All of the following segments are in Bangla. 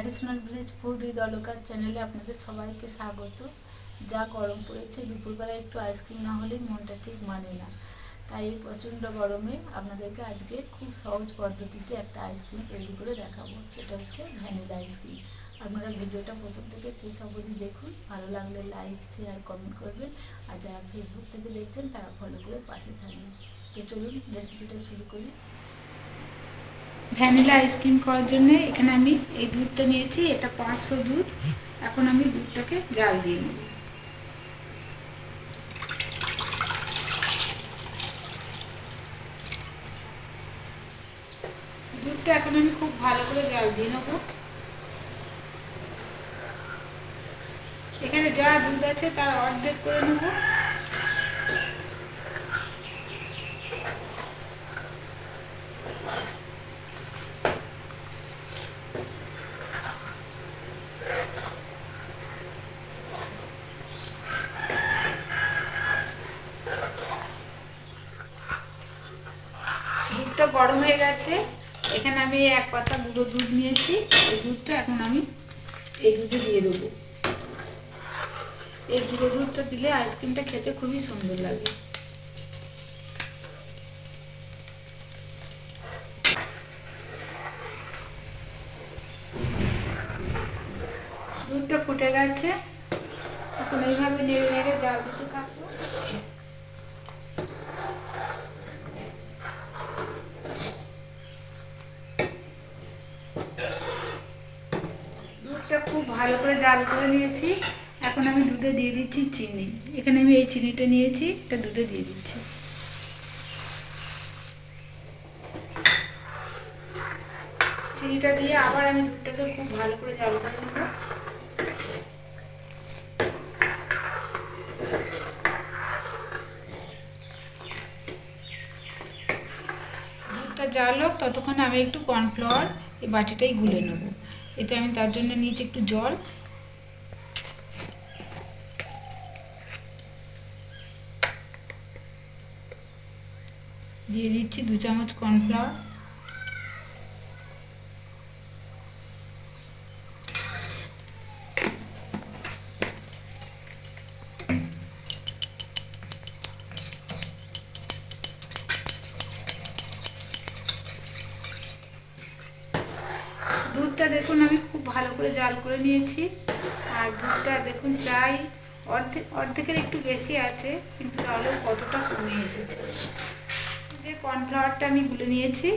ট্র্যাডিশনাল ভিলেজ ফুড উইথ অলকার চ্যানেলে আপনাদের সবাইকে স্বাগত। যা গরম পড়েছে, দুপুরবেলা একটু আইসক্রিম না হলেই মনটা ঠিক মানে না। তাই এই প্রচণ্ড গরমে আপনাদেরকে আজকে খুব সহজ পদ্ধতিতে একটা আইসক্রিম তৈরি করে দেখাবো। সেটা হচ্ছে ভ্যানিলা আইসক্রিম। আপনারা ভিডিওটা প্রথম থেকে শেষ অবধি দেখুন। ভালো লাগলে লাইক শেয়ার কমেন্ট করবেন। আর যারা ফেসবুক থেকে দেখছেন, তারা ফলো করে পাশে থাকবেন। তো চলুন রেসিপিটা শুরু করি। ভ্যানিলা আইসক্রিম করার জন্য এখানে আমি এই দুধটা নিয়েছি, এটা পাঁচশো দুধ। এখন আমি দুধটাকে জাল দিয়ে নেব। দুধটা এখন আমি খুব ভালো করে জাল দিয়ে নেব। এখানে যা দুধ আছে তার অর্ধেক করে নেব। দুধটা গরম হয়ে গেছে। এখানে আমি এক পাতা গুঁড়ো দুধ নিয়েছি। এই দুধটা এখন আমি এই দুধে দিয়ে দেবো। এই গুঁড়ো দুধটা দিলে আইসক্রিমটা খেতে খুবই সুন্দর লাগে। দুধটা ফুটে গেছে। এখন এইভাবে নেড়ে নেড়ে জাল দিতে থাকব। দুধটা খুব ভালো করে জাল করে নিয়েছি। এখন আমি দুধে দিয়ে দিচ্ছি চিনি। এখানে আমি এই চিনিটা নিয়েছি, এটা দুধে দিয়ে দিচ্ছি। চিনিটা দিয়ে আবার আমি দুধটাকে খুব ভালো করে জাল করে নেব। দুধটা জাল হোক, ততক্ষণ আমি একটু কর্নফ্লাওয়ার এই বাটিটাই গুলে নেব। এতে আমি তার জন্য নিয়েছি একটু জল। দিয়ে দিচ্ছি দু চামচ কর্নফ্লাওয়ার দুধটা দেখুন, আমি খুব ভালো করে জাল করে নিয়েছি। আর দুধটা দেখুন, প্রায় অর্ধেক অর্ধেকের একটু বেশি আছে, কিন্তু তাহলেও কতটা কমে এসেছে। যে কর্নফ্লাওয়ারটা আমি গুলে নিয়েছি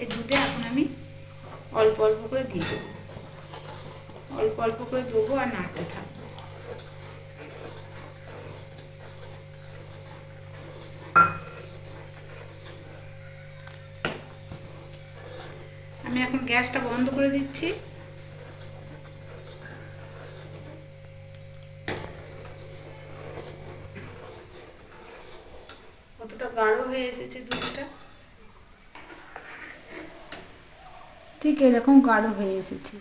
এই দুধে এখন আমি অল্প অল্প করে দিয়ে দেবো। অল্প অল্প করে দেবো আর নাড়তে থাকব। আমি এখন গ্যাসটা বন্ধ করে দিচ্ছি। কতটা গাঢ় হয়ে এসেছে দুধটা? ঠিক এরকম গাঢ় হয়ে এসেছে।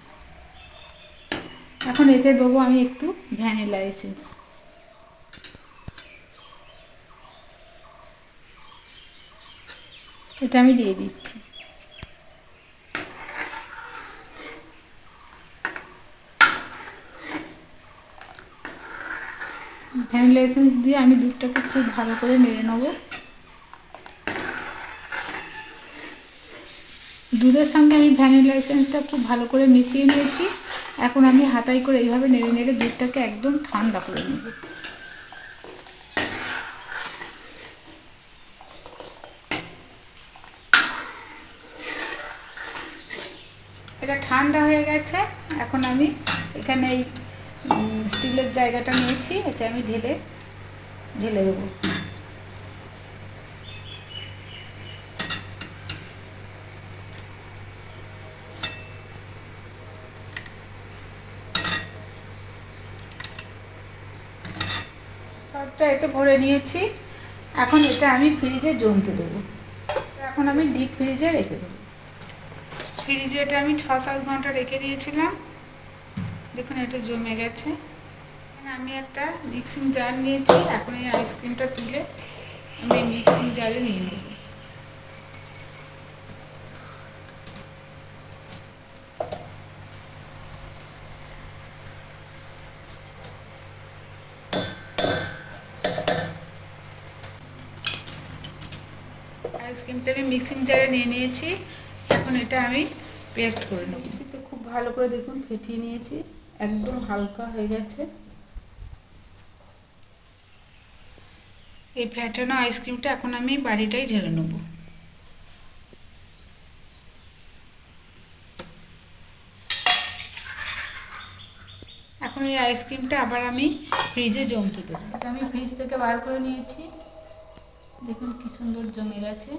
এখন এতে দেবো আমি একটু ভ্যানিলা এসেন্স। এটা আমি দিয়ে দিচ্ছি। ভ্যানিলা এসেন্স দিয়ে আমি দুধটাকে খুব ভালো করে নেড়ে নেব। দুধের সঙ্গে আমি ভ্যানিলা এসেন্সটা খুব ভালো করে মিশিয়ে নিয়েছি। এখন আমি হাতাই করে এইভাবে নেড়ে নেড়ে দুধটাকে একদম ঠান্ডা করে নেব। এটা ঠান্ডা হয়ে গেছে। এখন আমি এখানে এই স্টিলের জায়গাটা নিয়েছি, এতে আমি ঢেলে ঢেলে দেবো। সবটা এতে ভরে নিয়েছি। এখন এটা আমি ফ্রিজে জমতে দেবো। এখন আমি ডিপ ফ্রিজে রেখে দেবো। ফ্রিজে এটা আমি ছ সাত ঘণ্টা রেখে দিয়েছিলাম। দেখুন, এটা জমে গেছে। আমি একটা মিক্সিং জার নিয়েছি। এখন এই আইসক্রিমটা তুলে আমি মিক্সিং জারে নিয়ে নেব। আইসক্রিমটা আমি মিক্সিং জারে নিয়ে নিয়েছি। এখন এটা আমি পেস্ট করে নেব। খুব ভালো করে দেখুন, ফেটিয়ে নিয়েছি। একদম হালকা হয়ে গেছে। এই ফ্যাটানো আইসক্রিমটা এখন আমি বাড়িটাই ঢেলে নেব। এখন এই আইসক্রিমটা আবার আমি ফ্রিজে জমতে দেবো। আমি ফ্রিজ থেকে বার করে নিয়েছি। দেখুন কি সুন্দর জমে গেছে।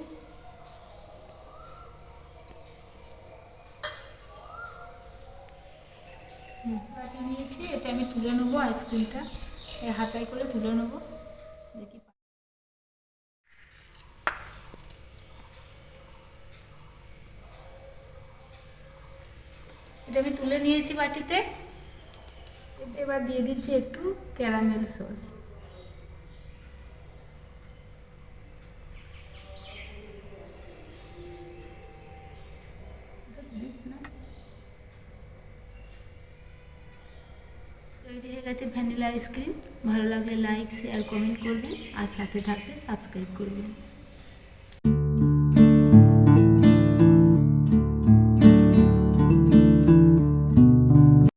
বাটি নিয়েছি, এতে আমি তুলে নেব আইসক্রিমটা হাতায় করে তুলে নেব। দেখি। এটা আমি তুলে নিয়েছি বাটিতে। এবার দিয়ে দিচ্ছি একটু ক্যারামেল সস দিস না গেছে ভ্যানিলা আইসক্রিম। ভালো লাগলে লাইক শেয়ার কমেন্ট করবেন। আর সাথে থাকতে সাবস্ক্রাইব করবেন।